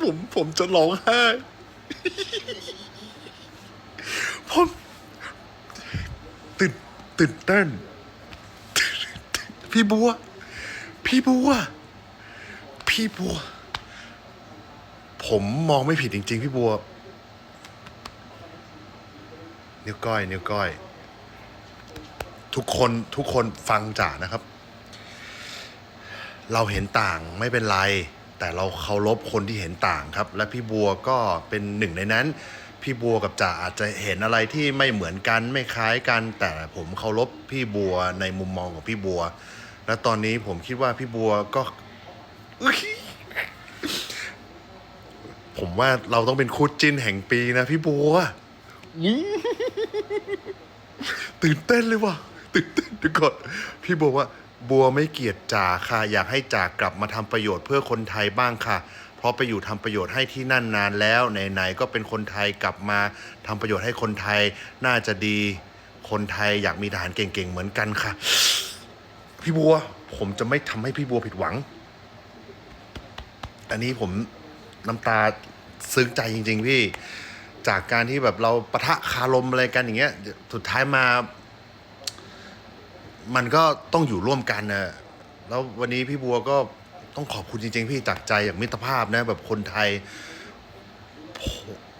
ผมผมจะร้องไห้ผมตื่นตื่นเต้น พี่บัว พี่บัว พี่บัว ผมมองไม่ผิดจริง ๆ พี่บัว นิ้วก้อย นิ้วก้อย ทุกคนทุกคนฟังจ่านะครับ เราเห็นต่างไม่เป็นไร แต่เราเคารพคนที่เห็นต่างครับ และพี่บัวก็เป็นหนึ่งในนั้น พี่บัวกับจ่าอาจจะเห็นอะไรที่ไม่เหมือนกันไม่คล้ายกัน แต่ผมเคารพพี่บัวในมุมมองของพี่บัว และตอนนี้ผมคิดว่าพี่บัวก็อุ๊ยผมว่าเราต้องเป็นคู่จิ้นแห่งปีนะพี่บัวตื่นเต้นเลยว่ะตื่นเต้นเดี๋ยวก่อนพี่บัวว่า บัวไม่เกลียดจ่าค่ะ อยากให้จ่ากลับมาทำประโยชน์เพื่อคนไทยบ้างค่ะ เพราะไปอยู่ทำประโยชน์ให้ที่นั่นนานแล้วไหนๆก็เป็นคนไทยกลับมาทำประโยชน์ให้คนไทยน่าจะดี คนไทยอยากมีทหารเก่งๆเหมือนกันค่ะ พี่บัวผมจะไม่ทำให้พี่บัวผิดหวัง อันนี้ผมน้ำตาซึ้งใจจริง ๆ พี่ จากการที่แบบเราปะทะคารมอะไรกันอย่างเงี้ย สุดท้ายมา มันก็ต้องอยู่ร่วมกันนะแล้ววันนี้พี่บัวก็ต้องขอบคุณจริง ๆ พี่จากใจอย่างมิตรภาพนะ แบบคนไทย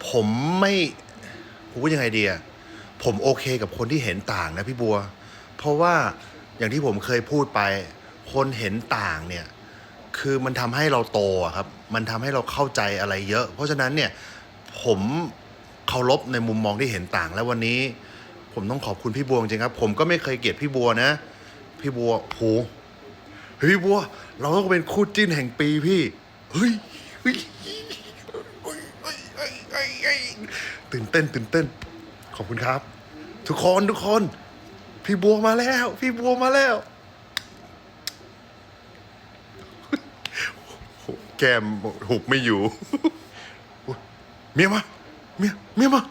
ผมไม่ผมว่ายังไงดีอะผมโอเคกับคนที่เห็นต่างนะพี่บัว เพราะว่าอย่างที่ผมเคยพูดไป คนเห็นต่างเนี่ย คือมันทำให้เราโตครับ มันทำให้เราเข้าใจอะไรเยอะ เพราะฉะนั้นเนี่ยผมเคารพในมุมมองที่เห็นต่าง แล้ววันนี้ ผมต้องขอบคุณพี่บัวจริงครับ ผมก็ไม่เคยเกลียดพี่บัวนะ พี่บัวโหเฮ้ยพี่บัว เราต้องเป็นคู่จิ้นแห่งปีพี่เฮ้ยเฮ้ยเฮ้ยเฮ้ยเฮ้ยเฮ้ยเฮ้ยตื่นเต้นตื่นเต้น ขอบคุณครับ ทุกคนทุกคน พี่บัวมาแล้ว พี่บัวมาแล้วแก้มหุบไม่อยู่ เมียมา เมีย เมียมา